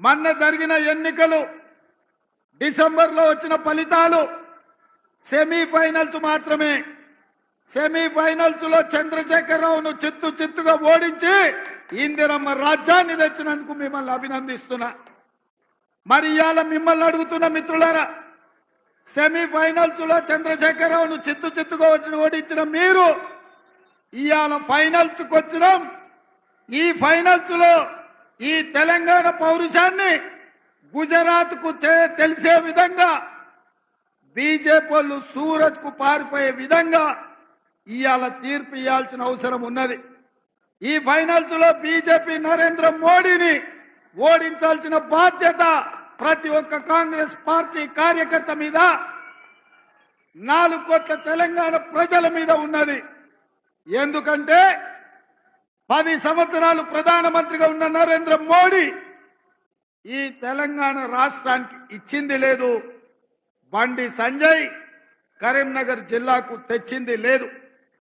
మొన్న జరిగిన ఎన్నికలు డిసెంబర్లో వచ్చిన ఫలితాలు సెమీఫైనల్స్ మాత్రమే. సెమీఫైనల్స్లో చంద్రశేఖరరావును చిత్తు చిత్తుగా ఓడించి ఇందిరమ్మ రాజ్యాన్ని తెచ్చినందుకు మిమ్మల్ని అభినందిస్తున్నా. మరి ఇవాళ మిమ్మల్ని అడుగుతున్న మిత్రులారా సెమీఫైనల్స్లో చంద్రశేఖరరావును చిత్తు చిత్తుగా వచ్చిన ఓడించిన మీరు ఇవాళ ఫైనల్స్కు వచ్చినాం. ఈ ఫైనల్స్లో ఈ తెలంగాణ పౌరుషాన్ని గుజరాత్కు తెలిసే విధంగా బీజేపీ వాళ్ళు సూరత్కు పారిపోయే విధంగా ఇవాళ తీర్పు ఇవ్వాల్సిన అవసరం ఉన్నది. ఈ ఫైనల్స్లో బీజేపీ నరేంద్ర మోడీని ఓడించాల్సిన బాధ్యత ప్రతి ఒక్క కాంగ్రెస్ పార్టీ కార్యకర్త మీద నాలుగు కోట్ల తెలంగాణ ప్రజల మీద ఉన్నది. ఎందుకంటే పది సంవత్సరాలు ప్రధానమంత్రిగా ఉన్న నరేంద్ర మోడీ ఈ తెలంగాణ రాష్ట్రానికి ఇచ్చింది లేదు. బండి సంజయ్ కరీంనగర్ జిల్లాకు తెచ్చింది లేదు.